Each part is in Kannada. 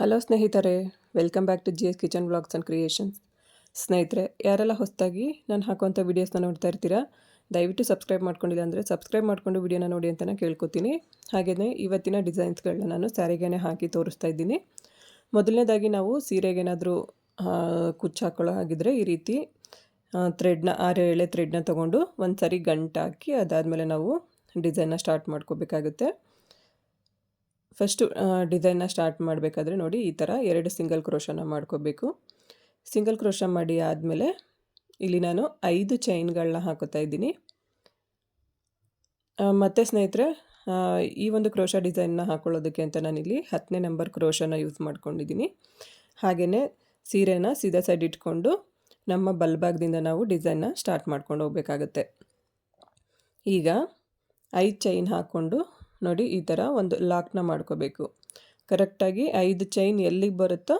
ಹಲೋ ಸ್ನೇಹಿತರೆ, welcome back to G S kitchen blogs and creations. ಸ್ನೇಹಿತರೆ, ಯಾರೆಲ್ಲ ಹೊಸದಾಗಿ ನಾನು ಹಾಕುವಂಥ ವೀಡಿಯೋಸ್ನ ನೋಡ್ತಾ ಇರ್ತೀರಾ, ದಯವಿಟ್ಟು ಸಬ್ಸ್ಕ್ರೈಬ್ ಮಾಡ್ಕೊಂಡಿಲ್ಲ ಅಂದರೆ ಸಬ್ಸ್ಕ್ರೈಬ್ ಮಾಡಿಕೊಂಡು ವೀಡಿಯೋನ ನೋಡಿ ಅಂತ ನಾನು ಕೇಳ್ಕೊತೀನಿ. ಹಾಗೆಯೇ ಇವತ್ತಿನ ಡಿಸೈನ್ಸ್ಗಳನ್ನ ನಾನು ಸ್ಯಾರಿಗೇನೆ ಹಾಕಿ ತೋರಿಸ್ತಾ ಇದ್ದೀನಿ. ಮೊದಲನೇದಾಗಿ ನಾವು ಸೀರೆಗೇನಾದರೂ ಕುಚ್ಚು ಹಾಕೊಳ್ಳೋ ಹಾಗಿದ್ರೆ ಈ ರೀತಿ ಥ್ರೆಡ್ನ ಆರು ಎಳೆ ಥ್ರೆಡ್ನ ತೊಗೊಂಡು ಒಂದು ಸರಿ ಗಂಟು ಹಾಕಿ ಅದಾದಮೇಲೆ ನಾವು ಡಿಸೈನ್ನ ಸ್ಟಾರ್ಟ್ ಮಾಡ್ಕೋಬೇಕಾಗುತ್ತೆ. ಫಸ್ಟು ಡಿಸೈನ್ನ ಸ್ಟಾರ್ಟ್ ಮಾಡಬೇಕಾದ್ರೆ ನೋಡಿ ಈ ಥರ ಎರಡು ಸಿಂಗಲ್ ಕ್ರೋಶನ ಮಾಡ್ಕೋಬೇಕು. ಸಿಂಗಲ್ ಕ್ರೋಶ ಮಾಡಿ ಆದಮೇಲೆ ಇಲ್ಲಿ ನಾನು ಐದು ಚೈನ್ಗಳನ್ನ ಹಾಕೋತಾ ಇದ್ದೀನಿ. ಮತ್ತು ಸ್ನೇಹಿತರೆ ಈ ಒಂದು ಕ್ರೋಶ ಡಿಸೈನ್ನ ಹಾಕೊಳ್ಳೋದಕ್ಕೆ ಅಂತ ನಾನಿಲ್ಲಿ ಹತ್ತನೇ ನಂಬರ್ ಕ್ರೋಶನ ಯೂಸ್ ಮಾಡ್ಕೊಂಡಿದ್ದೀನಿ. ಹಾಗೆಯೇ ಸೀರೆನ ಸೀದಾ ಸೈಡ್ ಇಟ್ಕೊಂಡು ನಮ್ಮ ಬಲ್ಭಾಗದಿಂದ ನಾವು ಡಿಸೈನ್ನ ಸ್ಟಾರ್ಟ್ ಮಾಡ್ಕೊಂಡು ಹೋಗಬೇಕಾಗತ್ತೆ. ಈಗ ಐದು ಚೈನ್ ಹಾಕ್ಕೊಂಡು ನೋಡಿ, ಈ ಥರ ಒಂದು ಲಾಕ್ನ ಮಾಡ್ಕೋಬೇಕು. ಕರೆಕ್ಟಾಗಿ ಐದು ಚೈನ್ ಎಲ್ಲಿಗೆ ಬರುತ್ತೋ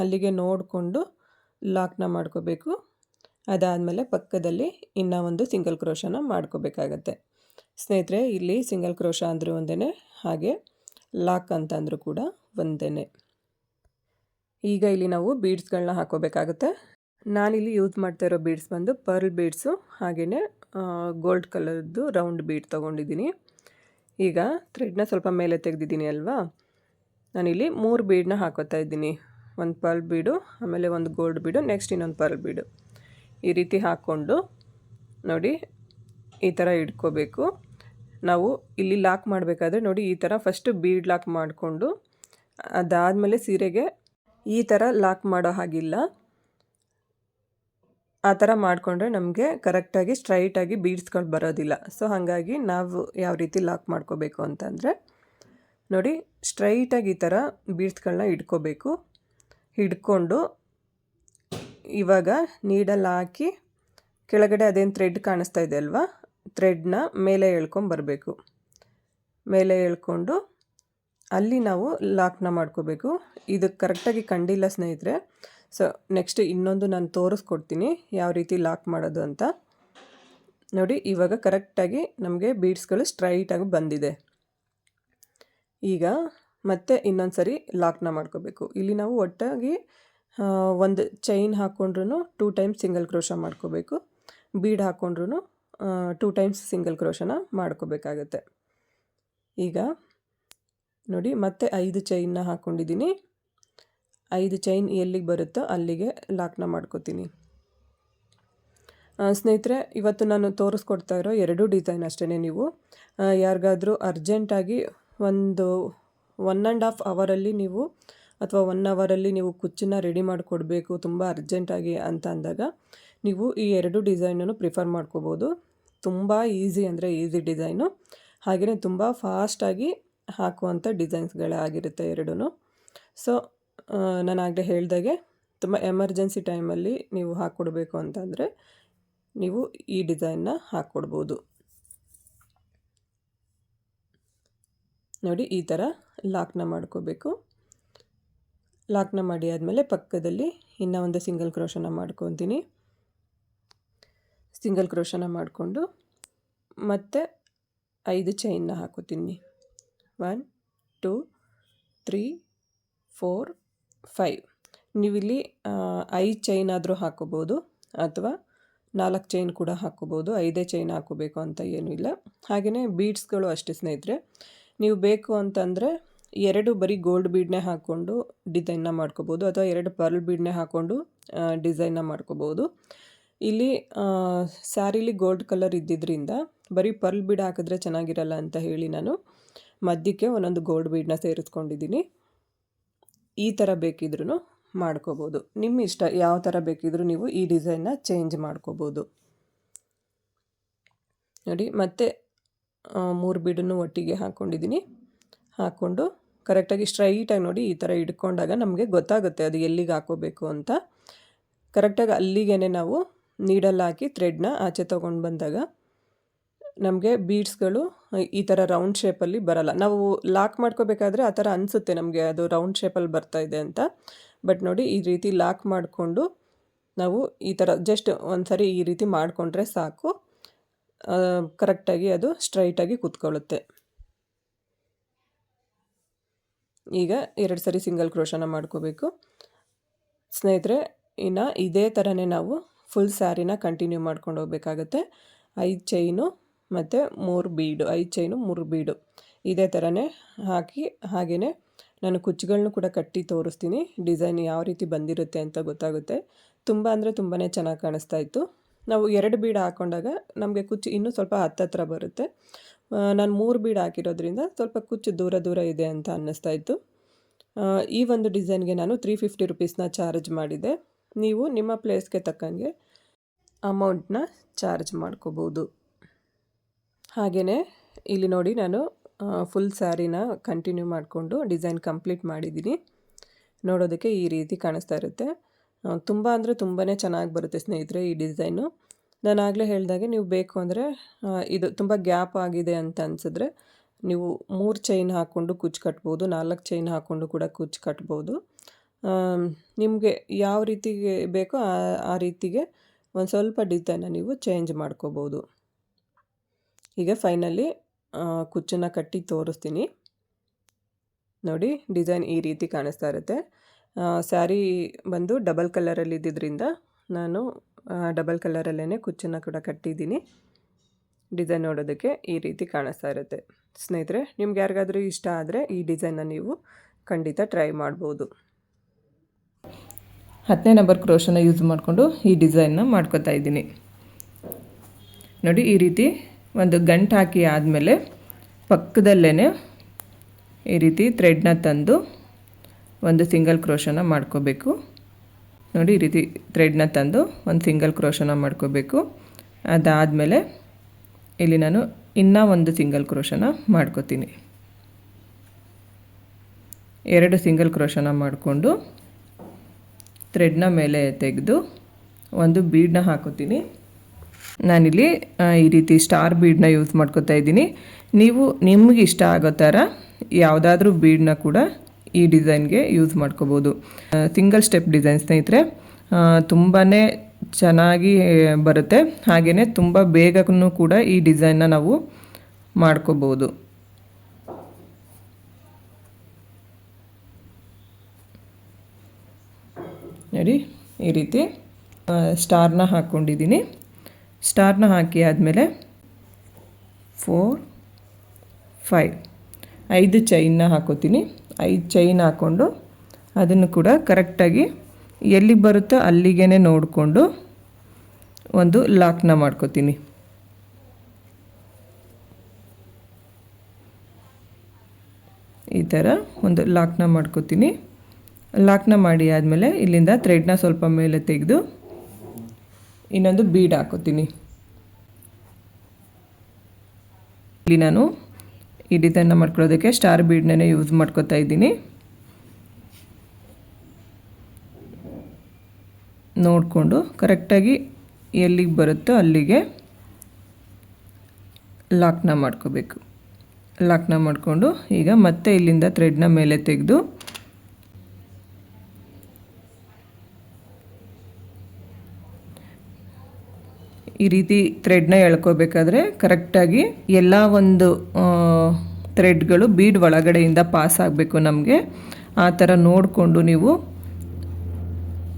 ಅಲ್ಲಿಗೆ ನೋಡಿಕೊಂಡು ಲಾಕ್ನ ಮಾಡ್ಕೋಬೇಕು. ಅದಾದಮೇಲೆ ಪಕ್ಕದಲ್ಲಿ ಇನ್ನೂ ಒಂದು ಸಿಂಗಲ್ ಕ್ರೋಶನ ಮಾಡ್ಕೋಬೇಕಾಗತ್ತೆ. ಸ್ನೇಹಿತರೆ, ಇಲ್ಲಿ ಸಿಂಗಲ್ ಕ್ರೋಶ ಅಂದರೂ ಒಂದೇ ಹಾಗೆ ಲಾಕ್ ಅಂತಂದರೂ ಕೂಡ ಒಂದೇ ಈಗ ಇಲ್ಲಿ ನಾವು ಬೀಡ್ಸ್ಗಳನ್ನ ಹಾಕೋಬೇಕಾಗುತ್ತೆ. ನಾನಿಲ್ಲಿ ಯೂಸ್ ಮಾಡ್ತಾ ಇರೋ ಬೀಡ್ಸ್ ಬಂದು ಪರ್ಲ್ ಬೀಡ್ಸು ಹಾಗೆಯೇ ಗೋಲ್ಡ್ ಕಲರ್ದು ರೌಂಡ್ ಬೀಡ್ ತೊಗೊಂಡಿದ್ದೀನಿ. ಈಗ ಥ್ರೆಡ್ನ ಸ್ವಲ್ಪ ಮೇಲೆ ತೆಗೆದಿದ್ದೀನಿ ಅಲ್ವಾ? ನಾನಿಲ್ಲಿ ಮೂರು ಬೀಡನ್ನ ಹಾಕೋತಾ ಇದ್ದೀನಿ. ಒಂದು ಪರ್ಲ್ ಬೀಡು ಆಮೇಲೆ ಒಂದು ಗೋಲ್ಡ್ ಬೀಡು ನೆಕ್ಸ್ಟ್ ಇನ್ನೊಂದು ಪರ್ಲ್ ಬೀಡು ಈ ರೀತಿ ಹಾಕ್ಕೊಂಡು ನೋಡಿ, ಈ ಥರ ಇಟ್ಕೋಬೇಕು. ನಾವು ಇಲ್ಲಿ ಲಾಕ್ ಮಾಡಬೇಕಾದ್ರೆ ನೋಡಿ, ಈ ಥರ ಫಸ್ಟು ಬೀಡ್ ಲಾಕ್ ಮಾಡಿಕೊಂಡು ಅದಾದಮೇಲೆ ಸೀರೆಗೆ ಈ ಥರ ಲಾಕ್ ಮಾಡೋ ಹಾಗಿಲ್ಲ. ಆ ಥರ ಮಾಡಿಕೊಂಡ್ರೆ ನಮಗೆ ಕರೆಕ್ಟಾಗಿ, ಸ್ಟ್ರೈಟಾಗಿ ಬೀಡ್ಸ್ಗಳು ಬರೋದಿಲ್ಲ. ಸೊ ಹಾಗಾಗಿ ನಾವು ಯಾವ ರೀತಿ ಲಾಕ್ ಮಾಡ್ಕೋಬೇಕು ಅಂತಂದರೆ, ನೋಡಿ, ಸ್ಟ್ರೈಟಾಗಿ ಈ ಥರ ಬೀಡ್ಸ್ಗಳನ್ನ ಹಿಡ್ಕೋಬೇಕು ಹಿಡ್ಕೊಂಡು ಇವಾಗ ನೀಡಲ್ಲಿ ಹಾಕಿ ಕೆಳಗಡೆ ಅದೇನು ಥ್ರೆಡ್ ಕಾಣಿಸ್ತಾ ಇದೆ ಅಲ್ವಾ? ಥ್ರೆಡ್ನ ಮೇಲೆ ಬರಬೇಕು. ಮೇಲೆ ಎಳ್ಕೊಂಡು ಅಲ್ಲಿ ನಾವು ಲಾಕ್ನ ಮಾಡ್ಕೋಬೇಕು. ಇದು ಕರೆಕ್ಟಾಗಿ ಕಂಡಿಲ್ಲ ಸ್ನೇಹಿತರೆ ಸೊ ನೆಕ್ಸ್ಟ್ ಇನ್ನೊಂದು ನಾನು ತೋರಿಸ್ಕೊಡ್ತೀನಿ ಯಾವ ರೀತಿ ಲಾಕ್ ಮಾಡೋದು ಅಂತ. ನೋಡಿ, ಇವಾಗ ಕರೆಕ್ಟಾಗಿ ನಮಗೆ ಬೀಡ್ಸ್ಗಳು ಸ್ಟ್ರೈಟಾಗಿ ಬಂದಿದೆ. ಈಗ ಮತ್ತೆ ಇನ್ನೊಂದು ಸರಿ ಲಾಕ್ನ ಮಾಡ್ಕೋಬೇಕು. ಇಲ್ಲಿ ನಾವು ಒಟ್ಟಾಗಿ ಒಂದು ಚೈನ್ ಹಾಕ್ಕೊಂಡ್ರು ಟೂ ಟೈಮ್ಸ್ ಸಿಂಗಲ್ ಕ್ರೋಶ ಮಾಡ್ಕೋಬೇಕು. ಬೀಡ್ ಹಾಕ್ಕೊಂಡ್ರು ಟೂ ಟೈಮ್ಸ್ ಸಿಂಗಲ್ ಕ್ರೋಶನ ಮಾಡ್ಕೋಬೇಕಾಗತ್ತೆ. ಈಗ ನೋಡಿ, ಮತ್ತೆ ಐದು ಚೈನ್ನ ಹಾಕ್ಕೊಂಡಿದ್ದೀನಿ ಐದು ಚೈನ್ ಎಲ್ಲಿಗೆ ಬರುತ್ತೋ ಅಲ್ಲಿಗೆ ಲಾಕ್ನ ಮಾಡ್ಕೋತೀನಿ. ಸ್ನೇಹಿತರೆ, ಇವತ್ತು ನಾನು ತೋರಿಸ್ಕೊಡ್ತಾ ಇರೋ ಎರಡು ಡಿಸೈನ್ ಅಷ್ಟೇ ನೀವು. ಯಾರಿಗಾದರೂ ಅರ್ಜೆಂಟಾಗಿ ಒಂದು ಒನ್ ಆ್ಯಂಡ್ ಹಾಫ್ ಅವರಲ್ಲಿ ನೀವು ಅಥವಾ ಒನ್ ಅವರಲ್ಲಿ ನೀವು ಕುಚ್ಚನ್ನ ರೆಡಿ ಮಾಡಿಕೊಡ್ಬೇಕು, ತುಂಬ ಅರ್ಜೆಂಟಾಗಿ ಅಂತ ಅಂದಾಗ ನೀವು ಈ ಎರಡು ಡಿಸೈನನ್ನು ಪ್ರಿಫರ್ ಮಾಡ್ಕೋಬೋದು. ತುಂಬ ಈಸಿ ಅಂದರೆ ಈಸಿ ಡಿಸೈನು ಹಾಗೆಯೇ ತುಂಬ ಫಾಸ್ಟಾಗಿ ಹಾಕುವಂಥ ಡಿಸೈನ್ಸ್ಗಳೇ ಆಗಿರುತ್ತೆ ಎರಡೂ ಸೊ ನಾನು ಆಗಲೇ ಹೇಳ್ದಾಗೆ ತುಂಬ ಎಮರ್ಜೆನ್ಸಿ ಟೈಮಲ್ಲಿ ನೀವು ಹಾಕ್ಕೊಡ್ಬೇಕು ಅಂತಂದರೆ ನೀವು ಈ ಡಿಸೈನ್ನ ಹಾಕ್ಕೊಡ್ಬೋದು ನೋಡಿ, ಈ ಥರ ಲಾಕ್ನ ಮಾಡ್ಕೋಬೇಕು. ಲಾಕ್ನ ಮಾಡಿ ಆದಮೇಲೆ ಪಕ್ಕದಲ್ಲಿ ಇನ್ನೂ ಒಂದು ಸಿಂಗಲ್ ಕ್ರೋಶನ ಮಾಡ್ಕೊತೀನಿ. ಸಿಂಗಲ್ ಕ್ರೋಶನ ಮಾಡಿಕೊಂಡು ಮತ್ತೆ ಐದು ಚೈನ್ನ ಹಾಕೋತೀನಿ. One, two, three, four five ನೀವಿಲ್ಲಿ ಐದು ಚೈನ್ ಆದರೂ ಹಾಕೋಬೋದು ಅಥವಾ ನಾಲ್ಕು ಚೈನ್ ಕೂಡ ಹಾಕೋಬೋದು. ಐದೇ ಚೈನ್ ಹಾಕೋಬೇಕು ಅಂತ ಏನೂ ಇಲ್ಲ. ಹಾಗೆಯೇ ಬೀಡ್ಸ್ಗಳು ಅಷ್ಟೇ ಸ್ನೇಹಿತರೆ. ನೀವು ಬೇಕು ಅಂತಂದರೆ ಎರಡು ಬರೀ ಗೋಲ್ಡ್ ಬೀಡ್ನೇ ಹಾಕ್ಕೊಂಡು ಡಿಸೈನ್ನ ಮಾಡ್ಕೋಬೋದು ಅಥವಾ ಎರಡು ಪರ್ಲ್ ಬೀಡ್ನೇ ಹಾಕ್ಕೊಂಡು ಡಿಸೈನ್ನ ಮಾಡ್ಕೋಬೋದು. ಇಲ್ಲಿ ಸ್ಯಾರಿಲಿ ಗೋಲ್ಡ್ ಕಲರ್ ಇದ್ದಿದ್ದರಿಂದ ಬರೀ ಪರ್ಲ್ ಬೀಡ್ ಹಾಕಿದ್ರೆ ಚೆನ್ನಾಗಿರಲ್ಲ ಅಂತ ಹೇಳಿ ನಾನು ಮಧ್ಯಕ್ಕೆ ಒಂದೊಂದು ಗೋಲ್ಡ್ ಬೀಡನ್ನ ಸೇರಿಸ್ಕೊಂಡಿದ್ದೀನಿ. ಈ ಥರ ಬೇಕಿದ್ರೂ ಮಾಡ್ಕೋಬೋದು. ನಿಮ್ಮ ಇಷ್ಟ ಯಾವ ಥರ ಬೇಕಿದ್ರೂ ನೀವು ಈ ಡಿಸೈನ್ನ ಚೇಂಜ್ ಮಾಡ್ಕೋಬೋದು. ನೋಡಿ, ಮತ್ತೆ ಮೂರು ಬೀಡನ್ನು ಒಟ್ಟಿಗೆ ಹಾಕ್ಕೊಂಡಿದ್ದೀನಿ ಹಾಕ್ಕೊಂಡು ಕರೆಕ್ಟಾಗಿ ಸ್ಟ್ರೈಟಾಗಿ ನೋಡಿ ಈ ಥರ ಇಟ್ಕೊಂಡಾಗ ನಮಗೆ ಗೊತ್ತಾಗುತ್ತೆ ಅದು ಎಲ್ಲಿಗೆ ಹಾಕೋಬೇಕು ಅಂತ. ಕರೆಕ್ಟಾಗಿ ಅಲ್ಲಿಗೇ ನಾವು ನೀಡಲ್ಲಾಕಿ ಥ್ರೆಡ್ನ ಆಚೆ ತೊಗೊಂಡು ಬಂದಾಗ ನಮಗೆ ಬೀಡ್ಸ್ಗಳು ಈ ಥರ ರೌಂಡ್ ಶೇಪಲ್ಲಿ ಬರಲ್ಲ. ನಾವು ಲಾಕ್ ಮಾಡ್ಕೋಬೇಕಾದ್ರೆ ಆ ಥರ ಅನಿಸುತ್ತೆ ನಮಗೆ ಅದು ರೌಂಡ್ ಶೇಪಲ್ಲಿ ಬರ್ತಾ ಇದೆ ಅಂತ. ಬಟ್ ನೋಡಿ, ಈ ರೀತಿ ಲಾಕ್ ಮಾಡಿಕೊಂಡು ನಾವು ಈ ಥರ ಜಸ್ಟ್ ಒಂದು ಸರಿ ಈ ರೀತಿ ಮಾಡಿಕೊಂಡ್ರೆ ಸಾಕು. ಕರೆಕ್ಟಾಗಿ ಅದು ಸ್ಟ್ರೈಟಾಗಿ ಕೂತ್ಕೊಳ್ಳುತ್ತೆ. ಈಗ ಎರಡು ಸರಿ ಸಿಂಗಲ್ ಕ್ರೋಶನ ಮಾಡ್ಕೋಬೇಕು. ಸ್ನೇಹಿತರೆ, ಇನ್ನು ಇದೇ ಥರನೇ ನಾವು ಫುಲ್ ಸ್ಯಾರಿನ ಕಂಟಿನ್ಯೂ ಮಾಡ್ಕೊಂಡು ಹೋಗ್ಬೇಕಾಗತ್ತೆ. ಐದು ಚೈನು ಮತ್ತು ಮೂರು ಬೀಡು, ಐದು ಚೈನು ಮೂರು ಬೀಡು. ಇದೇ ಥರನೇ ಹಾಕಿ ಹಾಗೆಯೇ ನಾನು ಕುಚ್ಚುಗಳನ್ನೂ ಕೂಡ ಕಟ್ಟಿ ತೋರಿಸ್ತೀನಿ. ಡಿಸೈನ್ ಯಾವ ರೀತಿ ಬಂದಿರುತ್ತೆ ಅಂತ ಗೊತ್ತಾಗುತ್ತೆ. ತುಂಬ ಅಂದರೆ ತುಂಬಾ ಚೆನ್ನಾಗಿ ಕಾಣಿಸ್ತಾ ಇತ್ತು. ನಾವು ಎರಡು ಬೀಡು ಹಾಕೊಂಡಾಗ ನಮಗೆ ಕುಚ್ಚು ಇನ್ನೂ ಸ್ವಲ್ಪ ಹತ್ತತ್ರ ಬರುತ್ತೆ. ನಾನು ಮೂರು ಬೀಡು ಹಾಕಿರೋದ್ರಿಂದ ಸ್ವಲ್ಪ ಕುಚ್ಚು ದೂರ ದೂರ ಇದೆ ಅಂತ ಅನ್ನಿಸ್ತಾ ಇತ್ತು. ಈ ಒಂದು ಡಿಸೈನ್ಗೆ ನಾನು ತ್ರೀ ಫಿಫ್ಟಿ ರುಪೀಸ್ನ ಚಾರ್ಜ್ ಮಾಡಿದೆ. ನೀವು ನಿಮ್ಮ ಪ್ಲೇಸ್ಗೆ ತಕ್ಕಂಗೆ ಅಮೌಂಟ್ನ ಚಾರ್ಜ್ ಮಾಡ್ಕೋಬೋದು. ಹಾಗೆಯೇ ಇಲ್ಲಿ ನೋಡಿ ನಾನು ಫುಲ್ ಸ್ಯಾರಿನ ಕಂಟಿನ್ಯೂ ಮಾಡಿಕೊಂಡು ಡಿಸೈನ್ ಕಂಪ್ಲೀಟ್ ಮಾಡಿದ್ದೀನಿ. ನೋಡೋದಕ್ಕೆ ಈ ರೀತಿ ಕಾಣಿಸ್ತಾ ಇರುತ್ತೆ. ತುಂಬ ಅಂದರೆ ತುಂಬಾ ಚೆನ್ನಾಗಿ ಬರುತ್ತೆ ಸ್ನೇಹಿತರೆ ಈ ಡಿಸೈನು ನಾನು ಆಗಲೇ ಹೇಳಿದಾಗೆ ನೀವು ಬೇಕು ಅಂದರೆ ಇದು ತುಂಬ ಗ್ಯಾಪ್ ಆಗಿದೆ ಅಂತ ಅನಿಸಿದ್ರೆ ನೀವು ಮೂರು ಚೈನ್ ಹಾಕ್ಕೊಂಡು ಕುಚ್ಚು ಕಟ್ಬೋದು, ನಾಲ್ಕು ಚೈನ್ ಹಾಕ್ಕೊಂಡು ಕೂಡ ಕುಚ್ಚು ಕಟ್ಬೋದು. ನಿಮಗೆ ಯಾವ ರೀತಿಗೆ ಬೇಕೋ ಆ ರೀತಿಗೆ ಒಂದು ಸ್ವಲ್ಪ ಡಿಸೈನ ನೀವು ಚೇಂಜ್ ಮಾಡ್ಕೋಬೋದು. ಈಗ ಫೈನಲಿ ಕುಚ್ಚನ್ನು ಕಟ್ಟಿ ತೋರಿಸ್ತೀನಿ. ನೋಡಿ ಡಿಸೈನ್ ಈ ರೀತಿ ಕಾಣಿಸ್ತಾ ಇರುತ್ತೆ. ಸ್ಯಾರಿ ಬಂದು ಡಬಲ್ ಕಲರಲ್ಲಿ ಇದ್ದಿದ್ದರಿಂದ ನಾನು ಡಬಲ್ ಕಲರಲ್ಲೇ ಕುಚ್ಚನ್ನು ಕೂಡ ಕಟ್ಟಿದ್ದೀನಿ. ಡಿಸೈನ್ ನೋಡೋದಕ್ಕೆ ಈ ರೀತಿ ಕಾಣಿಸ್ತಾ ಇರುತ್ತೆ. ಸ್ನೇಹಿತರೆ, ನಿಮ್ಗೆ ಯಾರಿಗಾದರೂ ಇಷ್ಟ ಆದರೆ ಈ ಡಿಸೈನ್ನ ನೀವು ಖಂಡಿತ ಟ್ರೈ ಮಾಡ್ಬೋದು. ಹತ್ತನೇ ನಂಬರ್ ಕ್ರೋಶನ ಯೂಸ್ ಮಾಡಿಕೊಂಡು ಈ ಡಿಸೈನ್ನ ಮಾಡ್ಕೋತಾ ಇದ್ದೀನಿ. ನೋಡಿ, ಈ ರೀತಿ ಒಂದು ಗಂಟು ಹಾಕಿ ಆದಮೇಲೆ ಪಕ್ಕದಲ್ಲೇ ಈ ರೀತಿ ಥ್ರೆಡ್ನ ತಂದು ಒಂದು ಸಿಂಗಲ್ ಕ್ರೋಶನ ಮಾಡ್ಕೋಬೇಕು. ನೋಡಿ ಈ ರೀತಿ ಥ್ರೆಡ್ನ ತಂದು ಒಂದು ಸಿಂಗಲ್ ಕ್ರೋಶನ ಮಾಡ್ಕೋಬೇಕು. ಅದಾದಮೇಲೆ ಇಲ್ಲಿ ನಾನು ಇನ್ನೂ ಒಂದು ಸಿಂಗಲ್ ಕ್ರೋಶನ ಮಾಡ್ಕೋತೀನಿ. ಎರಡು ಸಿಂಗಲ್ ಕ್ರೋಶನ ಮಾಡಿಕೊಂಡು ಥ್ರೆಡ್ನ ಮೇಲೆ ತೆಗೆದು ಒಂದು ಬೀಡನ್ನ ಹಾಕೋತೀನಿ. ನಾನಿಲ್ಲಿ ಈ ರೀತಿ ಸ್ಟಾರ್ ಬೀಡನ್ನ ಯೂಸ್ ಮಾಡ್ಕೋತಾ ಇದ್ದೀನಿ. ನೀವು ನಿಮಗೆ ಇಷ್ಟ ಆಗೋ ಥರ ಯಾವುದಾದ್ರೂ ಬೀಡನ್ನ ಕೂಡ ಈ ಡಿಸೈನ್ಗೆ ಯೂಸ್ ಮಾಡ್ಕೋಬೋದು. ಸಿಂಗಲ್ ಸ್ಟೆಪ್ ಡಿಸೈನ್ ಸ್ನೇಹಿತರೆ ತುಂಬಾ ಚೆನ್ನಾಗಿ ಬರುತ್ತೆ. ಹಾಗೆಯೇ ತುಂಬ ಬೇಗನೂ ಕೂಡ ಈ ಡಿಸೈನ್ನ ನಾವು ಮಾಡ್ಕೋಬೋದು. ನೋಡಿ, ಈ ರೀತಿ ಸ್ಟಾರ್ನ ಹಾಕ್ಕೊಂಡಿದ್ದೀನಿ ಸ್ಟಾರ್ನ ಹಾಕಿ ಆದಮೇಲೆ ಫೋರ್ ಫೈವ್ ಐದು ಚೈನ್ನ ಹಾಕೋತೀನಿ. ಐದು ಚೈನ್ ಹಾಕ್ಕೊಂಡು ಅದನ್ನು ಕೂಡ ಕರೆಕ್ಟಾಗಿ ಎಲ್ಲಿಗೆ ಬರುತ್ತೋ ಅಲ್ಲಿಗೆ ನೋಡಿಕೊಂಡು ಒಂದು ಲಾಕ್ನ ಮಾಡ್ಕೋತೀನಿ. ಈ ಥರ ಒಂದು ಲಾಕ್ನ ಮಾಡ್ಕೋತೀನಿ. ಲಾಕ್ನ ಮಾಡಿ ಆದಮೇಲೆ ಇಲ್ಲಿಂದ ಥ್ರೆಡ್ನ ಸ್ವಲ್ಪ ಮೇಲೆ ತೆಗೆದು ಇನ್ನೊಂದು ಬೀಡ್ ಹಾಕೋತೀನಿ. ಇಲ್ಲಿ ನಾನು ಈ ಮಾಡ್ಕೊಳ್ಳೋದಕ್ಕೆ ಸ್ಟಾರ್ ಬೀಡ್ನೇ ಯೂಸ್ ಮಾಡ್ಕೋತಾ ಇದ್ದೀನಿ. ನೋಡಿಕೊಂಡು ಕರೆಕ್ಟಾಗಿ ಎಲ್ಲಿಗೆ ಬರುತ್ತೋ ಅಲ್ಲಿಗೆ ಲಾಕ್ನ ಮಾಡ್ಕೋಬೇಕು. ಲಾಕ್ನ ಮಾಡಿಕೊಂಡು ಈಗ ಮತ್ತೆ ಇಲ್ಲಿಂದ ಥ್ರೆಡ್ನ ಮೇಲೆ ತೆಗೆದು ಈ ರೀತಿ ಥ್ರೆಡ್ನ ಎಳ್ಕೋಬೇಕಾದ್ರೆ ಕರೆಕ್ಟಾಗಿ ಎಲ್ಲ ಒಂದು ಥ್ರೆಡ್ಗಳು ಬೀಡ್ ಒಳಗಡೆಯಿಂದ ಪಾಸ್ ಆಗಬೇಕು ನಮಗೆ. ಆ ಥರ ನೋಡಿಕೊಂಡು ನೀವು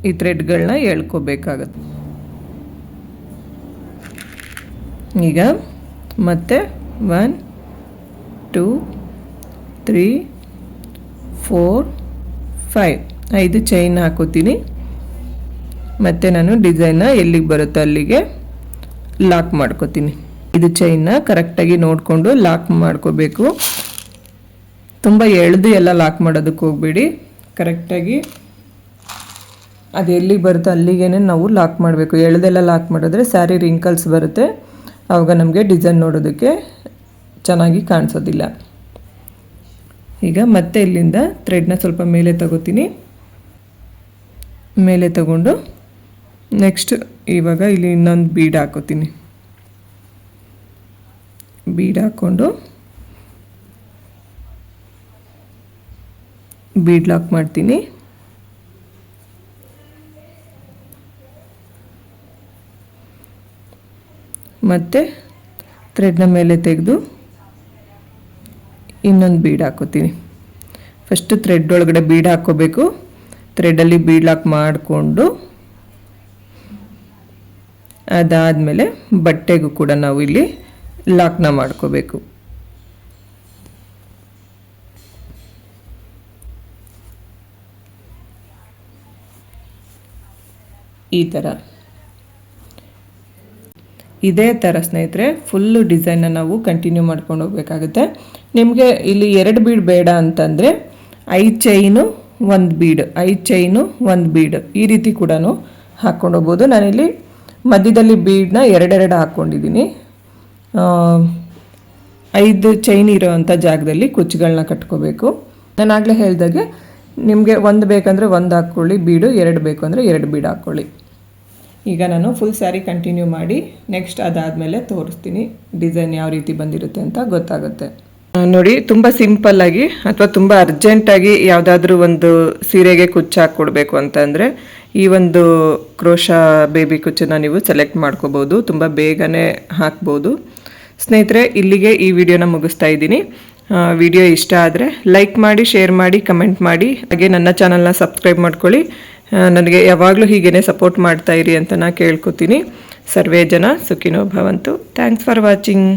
ಈ ಥ್ರೆಡ್ಗಳನ್ನ ಎಳ್ಕೋಬೇಕಾಗತ್ತೆ. ಈಗ ಮತ್ತೆ one two three four five ಐದು ಚೈನ್ ಹಾಕೋತೀನಿ. ಮತ್ತು ನಾನು ಡಿಸೈನ್ನ ಎಲ್ಲಿಗೆ ಬರುತ್ತೋ ಅಲ್ಲಿಗೆ? ಲಾಕ್ ಮಾಡ್ಕೋತೀನಿ. ಇದು ಚೈನ್ನ ಕರೆಕ್ಟಾಗಿ ನೋಡಿಕೊಂಡು ಲಾಕ್ ಮಾಡ್ಕೋಬೇಕು. ತುಂಬ ಎಳೆದು ಎಲ್ಲ ಲಾಕ್ ಮಾಡೋದಕ್ಕೆ ಹೋಗಬೇಡಿ. ಕರೆಕ್ಟಾಗಿ ಅದು ಎಲ್ಲಿಗೆ ಬರುತ್ತೋ ಅಲ್ಲಿಗೆ ನಾವು ಲಾಕ್ ಮಾಡಬೇಕು. ಎಳೆದೆಲ್ಲ ಲಾಕ್ ಮಾಡಿದ್ರೆ ಸ್ಯಾರಿ ರಿಂಕಲ್ಸ್ ಬರುತ್ತೆ. ಆವಾಗ ನಮಗೆ ಡಿಸೈನ್ ನೋಡೋದಕ್ಕೆ ಚೆನ್ನಾಗಿ ಕಾಣಿಸೋದಿಲ್ಲ. ಈಗ ಮತ್ತೆ ಇಲ್ಲಿಂದ ಥ್ರೆಡ್ನ ಸ್ವಲ್ಪ ಮೇಲೆ ತಗೋತೀನಿ. ಮೇಲೆ ತಗೊಂಡು ನೆಕ್ಸ್ಟ್ ಇವಾಗ ಇಲ್ಲಿ ಇನ್ನೊಂದು ಬೀಡ್ ಹಾಕೋತೀನಿ. ಬೀಡ್ ಹಾಕ್ಕೊಂಡು ಬೀಡ್ ಲಾಕ್ ಮಾಡ್ತೀನಿ. ಮತ್ತು ಥ್ರೆಡ್ನ ಮೇಲೆ ತೆಗೆದು ಇನ್ನೊಂದು ಬೀಡ್ ಹಾಕೋತೀನಿ. ಫಸ್ಟ್ ಥ್ರೆಡ್ ಒಳಗಡೆ ಬೀಡ್ ಹಾಕ್ಕೋಬೇಕು ಥ್ರೆಡಲ್ಲಿ ಬೀಡ್ ಲಾಕ್ ಮಾಡಿಕೊಂಡು ಅದಾದಮೇಲೆ ಬಟ್ಟೆಗೂ ಕೂಡ ನಾವು ಇಲ್ಲಿ ಲಾಕ್ನ ಮಾಡ್ಕೋಬೇಕು. ಈ ಥರ ಇದೇ ಥರ ಸ್ನೇಹಿತರೆ ಫುಲ್ಲು ಡಿಸೈನ್ನ ನಾವು ಕಂಟಿನ್ಯೂ ಮಾಡ್ಕೊಂಡು ಹೋಗ್ಬೇಕಾಗುತ್ತೆ. ನಿಮಗೆ ಇಲ್ಲಿ ಎರಡು ಬೀಡ್ ಬೇಡ ಅಂತಂದರೆ ಐದು ಚೈನು ಒಂದು ಬೀಡ್ ಐದು ಚೈನು ಒಂದು ಬೀಡ್ ಈ ರೀತಿ ಕೂಡ ಹಾಕ್ಕೊಂಡು ಹೋಗ್ಬೋದು. ನಾನಿಲ್ಲಿ ಮಧ್ಯದಲ್ಲಿ ಬೀಡನ್ನ ಎರಡೆರಡು ಹಾಕ್ಕೊಂಡಿದ್ದೀನಿ. ಐದು ಚೈನ್ ಇರೋವಂಥ ಜಾಗದಲ್ಲಿ ಕುಚ್ಚುಗಳನ್ನ ಕಟ್ಕೋಬೇಕು. ನಾನು ಆಗಲೇ ಹೇಳಿದಾಗೆ ನಿಮಗೆ ಒಂದು ಬೇಕಂದರೆ ಒಂದು ಹಾಕ್ಕೊಳ್ಳಿ ಬೀಡು ಎರಡು ಬೇಕು ಅಂದರೆ ಎರಡು ಬೀಡು ಹಾಕ್ಕೊಳ್ಳಿ. ಈಗ ನಾನು ಫುಲ್ ಸ್ಯಾರಿ ಕಂಟಿನ್ಯೂ ಮಾಡಿ ನೆಕ್ಸ್ಟ್ ಅದಾದಮೇಲೆ ತೋರಿಸ್ತೀನಿ ಡಿಸೈನ್ ಯಾವ ರೀತಿ ಬಂದಿರುತ್ತೆ ಅಂತ ಗೊತ್ತಾಗುತ್ತೆ. ನೋಡಿ, ತುಂಬ ಆಗಿ ಅಥವಾ ತುಂಬ ಅರ್ಜೆಂಟಾಗಿ ಯಾವುದಾದ್ರೂ ಒಂದು ಸೀರೆಗೆ ಕುಚ್ಚು ಹಾಕ್ಕೊಡ್ಬೇಕು ಅಂತಂದರೆ ಈ ಒಂದು ಕ್ರೋಶ ಬೇಬಿ ಕುಚ್ಚನ್ನ ನೀವು ಸೆಲೆಕ್ಟ್ ಮಾಡ್ಕೋಬೋದು. ತುಂಬ ಬೇಗನೆ ಹಾಕ್ಬೋದು. ಸ್ನೇಹಿತರೆ, ಇಲ್ಲಿಗೆ ಈ ವಿಡಿಯೋನ ಮುಗಿಸ್ತಾ ಇದ್ದೀನಿ. ವಿಡಿಯೋ ಇಷ್ಟ ಆದರೆ ಲೈಕ್ ಮಾಡಿ ಶೇರ್ ಮಾಡಿ ಕಮೆಂಟ್ ಮಾಡಿ. ಹಾಗೆ ನನ್ನ ಚಾನಲ್ನ ಸಬ್ಸ್ಕ್ರೈಬ್ ಮಾಡ್ಕೊಳ್ಳಿ. ನನಗೆ ಯಾವಾಗಲೂ ಹೀಗೇ ಸಪೋರ್ಟ್ ಮಾಡ್ತಾ ಇರಿ ಅಂತ ನಾನು ಕೇಳ್ಕೊತೀನಿ. ಸರ್ವೇ ಜನ ಸುಖಿನೋ ಭವಂತು. Thanks for watching